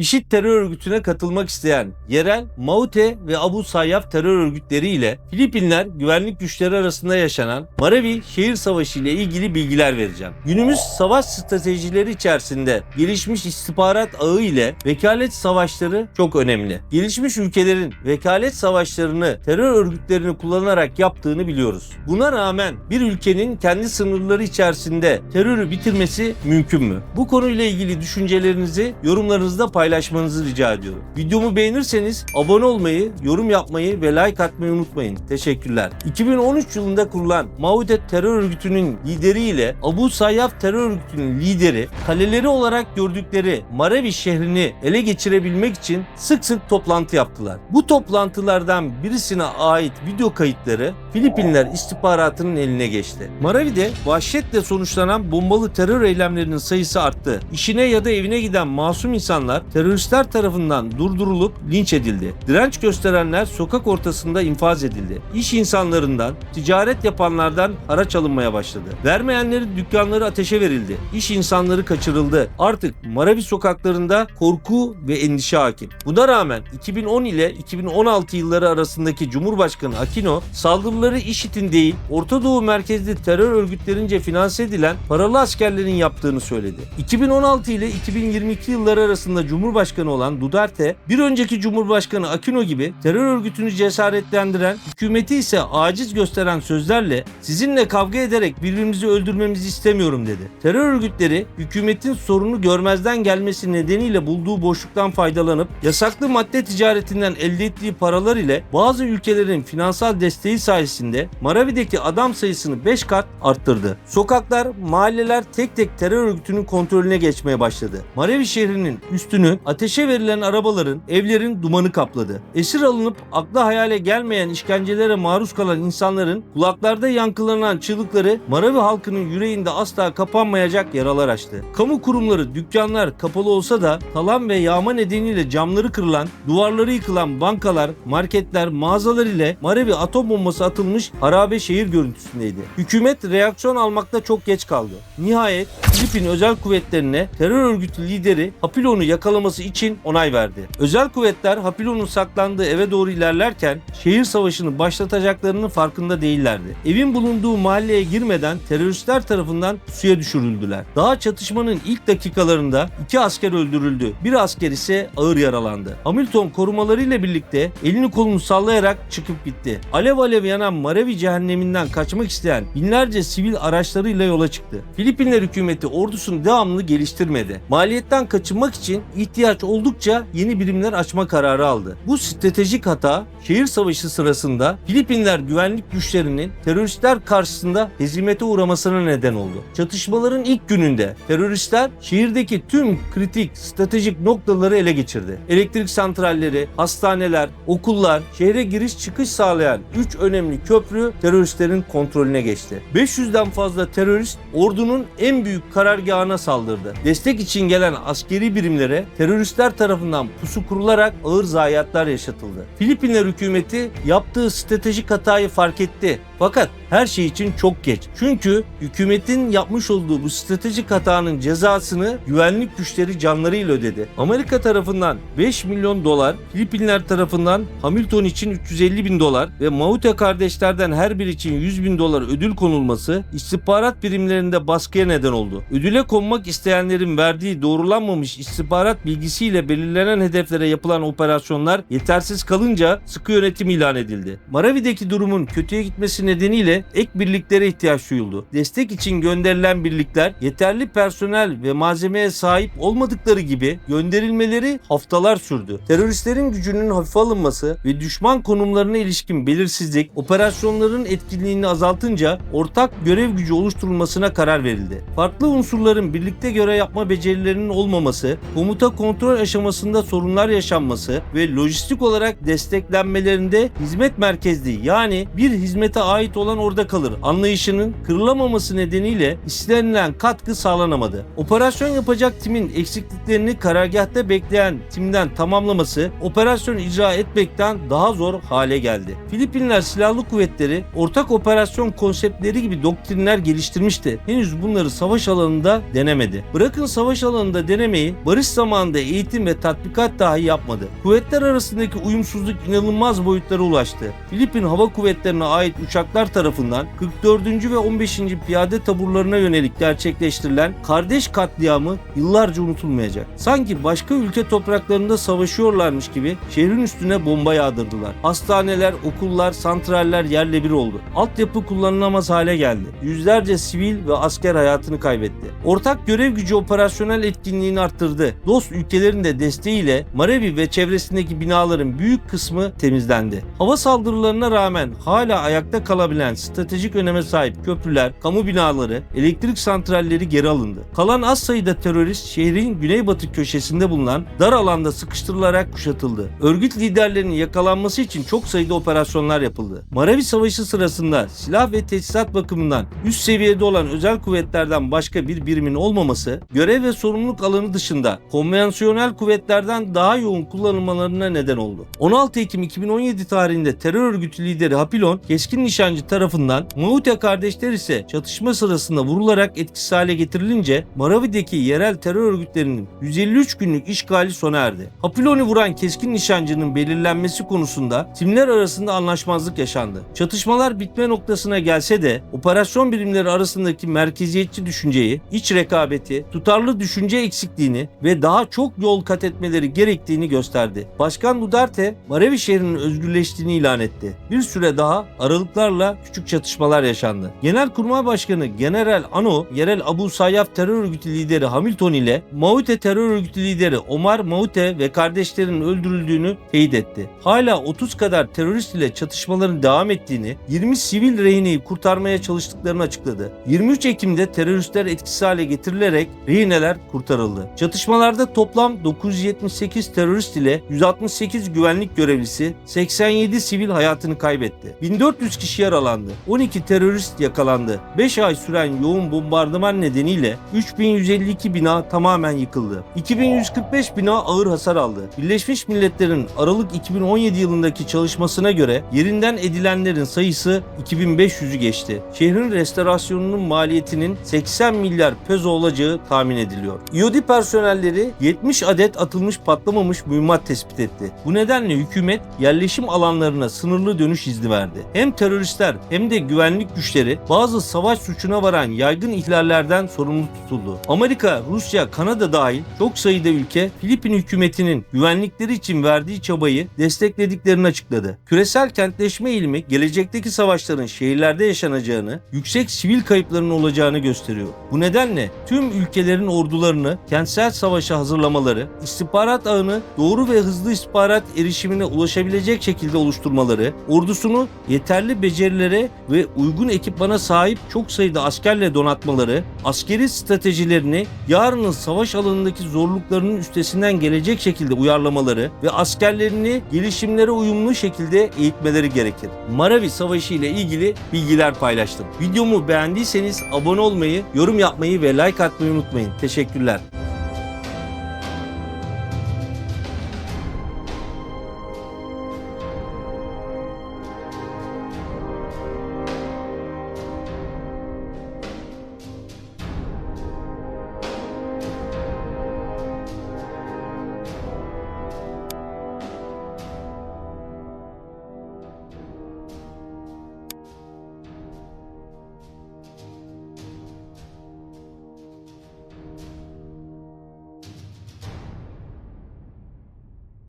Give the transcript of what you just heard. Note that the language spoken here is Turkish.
IŞİD terör örgütüne katılmak isteyen yerel Maute ve Abu Sayyaf terör örgütleri ile Filipinler güvenlik güçleri arasında yaşanan Marawi şehir savaşı ile ilgili bilgiler vereceğim. Günümüz savaş stratejileri içerisinde gelişmiş istihbarat ağı ile vekalet savaşları çok önemli. Gelişmiş ülkelerin vekalet savaşlarını terör örgütlerini kullanarak yaptığını biliyoruz. Buna rağmen bir ülkenin kendi sınırları içerisinde terörü bitirmesi mümkün mü? Bu konuyla ilgili düşüncelerinizi yorumlarınızda paylaşmanızı rica ediyorum. Videomu beğenirseniz abone olmayı, yorum yapmayı ve like atmayı unutmayın. Teşekkürler. 2013 yılında kurulan Maudet terör örgütünün lideriyle Abu Sayyaf terör örgütünün lideri kaleleri olarak gördükleri Marawi şehrini ele geçirebilmek için sık sık toplantı yaptılar. Bu toplantılardan birisine ait video kayıtları Filipinler istihbaratının eline geçti. Marawi'de vahşetle sonuçlanan bombalı terör eylemlerinin sayısı arttı. İşine ya da evine giden masum insanlar teröristler tarafından durdurulup linç edildi. Direnç gösterenler sokak ortasında infaz edildi. İş insanlarından, ticaret yapanlardan haraç alınmaya başladı. Vermeyenlerin dükkanları ateşe verildi. İş insanları kaçırıldı. Artık Marawi sokaklarında korku ve endişe hakim. Buna rağmen 2010 ile 2016 yılları arasındaki Cumhurbaşkanı Aquino saldırıları IŞİD'in değil Orta Doğu merkezli terör örgütlerince finanse edilen paralı askerlerin yaptığını söyledi. 2016 ile 2022 yılları arasında Cumhurbaşkanı olan Duterte bir önceki Cumhurbaşkanı Aquino gibi terör örgütünü cesaretlendiren, hükümeti ise aciz gösteren sözlerle sizinle kavga ederek birbirimizi öldürmemizi istemiyorum dedi. Terör örgütleri hükümetin sorunu görmezden gelmesi nedeniyle bulduğu boşluktan faydalanıp yasaklı madde ticaretinden elde ettiği paralar ile bazı ülkelerin finansal desteği sayesinde Marawi'deki adam sayısını 5 kat arttırdı. Sokaklar, mahalleler tek tek terör örgütünün kontrolüne geçmeye başladı. Marawi şehrinin üstünü ateşe verilen arabaların, evlerin dumanı kapladı. Esir alınıp akla hayale gelmeyen işkencelere maruz kalan insanların kulaklarda yankılanan çığlıkları Marawi halkının yüreğinde asla kapanmayacak yaralar açtı. Kamu kurumları, dükkanlar kapalı olsa da talan ve yağma nedeniyle camları kırılan, duvarları yıkılan bankalar, marketler, mağazalar ile Marawi atom bombası atılmış harabe şehir görüntüsündeydi. Hükümet reaksiyon almakta çok geç kaldı. Nihayet Filipin özel kuvvetlerine terör örgütü lideri Hapilo'nu yakalaması için onay verdi. Özel kuvvetler Hapilo'nun saklandığı eve doğru ilerlerken şehir savaşını başlatacaklarının farkında değillerdi. Evin bulunduğu mahalleye girmeden teröristler tarafından suya düşürüldüler. Daha çatışmanın ilk dakikalarında iki asker öldürüldü. Bir asker ise ağır yaralandı. Hamilton korumalarıyla birlikte elini kolunu sallayarak çıkıp gitti. Alev alev yanan Marawi cehenneminden kaçmak isteyen binlerce sivil araçlarıyla yola çıktı. Filipinler hükümeti ordusunu devamlı geliştirmedi. Maliyetten kaçınmak için ihtiyaç oldukça yeni birimler açma kararı aldı. Bu stratejik hata şehir savaşı sırasında Filipinler güvenlik güçlerinin teröristler karşısında hezimete uğramasına neden oldu. Çatışmaların ilk gününde teröristler şehirdeki tüm kritik stratejik noktaları ele geçirdi. Elektrik santralleri, hastaneler, okullar, şehre giriş çıkış sağlayan 3 önemli köprü teröristlerin kontrolüne geçti. 500'den fazla terörist ordunun en büyük karargahına saldırdı. Destek için gelen askeri birimlere teröristler tarafından pusu kurularak ağır zayiatlar yaşatıldı. Filipinler hükümeti yaptığı stratejik hatayı fark etti. Fakat her şey için çok geç. Çünkü hükümetin yapmış olduğu bu stratejik hatanın cezasını güvenlik güçleri canlarıyla ödedi. Amerika tarafından 5 milyon dolar, Filipinler tarafından Hamilton için 350 bin dolar ve Maute kardeşlerden her biri için 100 bin dolar ödül konulması istihbarat birimlerinde baskıya neden oldu. Ödüle konmak isteyenlerin verdiği doğrulanmamış istihbarat bilgisiyle belirlenen hedeflere yapılan operasyonlar yetersiz kalınca sıkı yönetim ilan edildi. Marawi'deki durumun kötüye gitmesi nedeniyle ek birliklere ihtiyaç duyuldu. Destek için gönderilen birlikler yeterli personel ve malzemeye sahip olmadıkları gibi gönderilmeleri haftalar sürdü. Teröristlerin gücünün hafife alınması ve düşman konumlarına ilişkin belirsizlik operasyonların etkinliğini azaltınca ortak görev gücü oluşturulmasına karar verildi. Farklı unsurların birlikte görev yapma becerilerinin olmaması, komuta kontrol aşamasında sorunlar yaşanması ve lojistik olarak desteklenmelerinde hizmet merkezli yani bir hizmete ait olan orada kalır anlayışının kırılamaması nedeniyle istenilen katkı sağlanamadı. Operasyon yapacak timin eksikliklerini karargahta bekleyen timden tamamlaması operasyon icra etmekten daha zor hale geldi. Filipinler Silahlı Kuvvetleri ortak operasyon konseptleri gibi doktrinler geliştirmişti. Henüz bunları savaş alanında denemedi. Bırakın savaş alanında denemeyi, barış zamanında eğitim ve tatbikat dahi yapmadı. Kuvvetler arasındaki uyumsuzluk inanılmaz boyutlara ulaştı. Filipin Hava Kuvvetleri'ne ait uçaklar tarafından 44. ve 15. Piyade taburlarına yönelik gerçekleştirilen kardeş katliamı yıllarca unutulmayacak. Sanki başka ülke topraklarında savaşıyorlarmış gibi şehrin üstüne bomba yağdırdılar. Hastaneler, okullar, santraller yerle bir oldu. Altyapı kullanılamaz hale geldi. Yüzlerce sivil ve asker hayatını kaybetti. Ortak görev gücü operasyonel etkinliğini arttırdı. Dost ülkelerin de desteğiyle Marevi ve çevresindeki binaların büyük kısmı temizlendi. Hava saldırılarına rağmen hala ayakta kalabilen stratejik öneme sahip köprüler, kamu binaları, elektrik santralleri geri alındı. Kalan az sayıda terörist şehrin güneybatı köşesinde bulunan dar alanda sıkıştırılarak kuşatıldı. Örgüt liderlerinin yakalanması için çok sayıda operasyonlar yapıldı. Maravi Savaşı sırasında silah ve teçhizat bakımından üst seviyede olan özel kuvvetlerden başka bir birimin olmaması, görev ve sorumluluk alanı dışında konvansiyonel kuvvetlerden daha yoğun kullanılmalarına neden oldu. 16 Ekim 2017 tarihinde terör örgütü lideri Hapilon, keskin nişancı tarafından Maute kardeşler ise çatışma sırasında vurularak etkisiz hale getirilince Maravi'deki yerel terör örgütlerinin 153 günlük işgali sona erdi. Hapilon'u vuran keskin nişancının belirlenmesi konusunda timler arasında anlaşmazlık yaşandı. Çatışmalar bitme noktasına gelse de operasyon birimleri arasındaki merkeziyetçi düşünceyi, iç rekabeti, tutarlı düşünce eksikliğini ve daha çok yol kat etmeleri gerektiğini gösterdi. Başkan Duterte, Maravi şehrinin özgürleştiğini ilan etti. Bir süre daha aralıklarla küçük çatışmalar yaşandı. Genelkurmay Başkanı General Ano, yerel Abu Sayyaf terör örgütü lideri Hamilton ile Maute terör örgütü lideri Omar Maute ve kardeşlerinin öldürüldüğünü teyit etti. Hala 30 kadar terörist ile çatışmaların devam ettiğini, 20 sivil rehineyi kurtarmaya çalıştıklarını açıkladı. 23 Ekim'de teröristler etkisiz hale getirilerek rehineler kurtarıldı. Çatışmalarda toplam 978 terörist ile 168 güvenlik görevlisi, 87 sivil hayatını kaybetti. 1400 kişi yaralandı. 12 terörist yakalandı. 5 ay süren yoğun bombardıman nedeniyle 3152 bina tamamen yıkıldı. 2145 bina ağır hasar aldı. Birleşmiş Milletler'in Aralık 2017 yılındaki çalışmasına göre yerinden edilenlerin sayısı 2500'ü geçti. Şehrin restorasyonunun maliyetinin 80 milyar peso olacağı tahmin ediliyor. İOD personelleri 70 adet atılmış patlamamış mühimmat tespit etti. Bu nedenle hükümet yerleşim alanlarına sınırlı dönüş izni verdi. Hem teröristler hem de güvenlik güçleri bazı savaş suçuna varan yaygın ihlallerden sorumlu tutuldu. Amerika, Rusya, Kanada dahil çok sayıda ülke Filipin hükümetinin güvenlikleri için verdiği çabayı desteklediklerini açıkladı. Küresel kentleşme eğilimi gelecekteki savaşların şehirlerde yaşanacağını, yüksek sivil kayıpların olacağını gösteriyor. Bu nedenle tüm ülkelerin ordularını kentsel savaşa hazırlamaları, istihbarat ağını doğru ve hızlı istihbarat erişimine ulaşabilecek şekilde oluşturmaları, ordusunu yeterli becerilere ve uygun ekipmana sahip çok sayıda askerle donatmaları, askeri stratejilerini yarının savaş alanındaki zorluklarının üstesinden gelecek şekilde uyarlamaları ve askerlerini gelişimlere uyumlu şekilde eğitmeleri gerekir. Maravi Savaşı ile ilgili bilgiler paylaştım. Videomu beğendiyseniz abone olmayı, yorum yapmayı ve like atmayı unutmayın. Teşekkürler.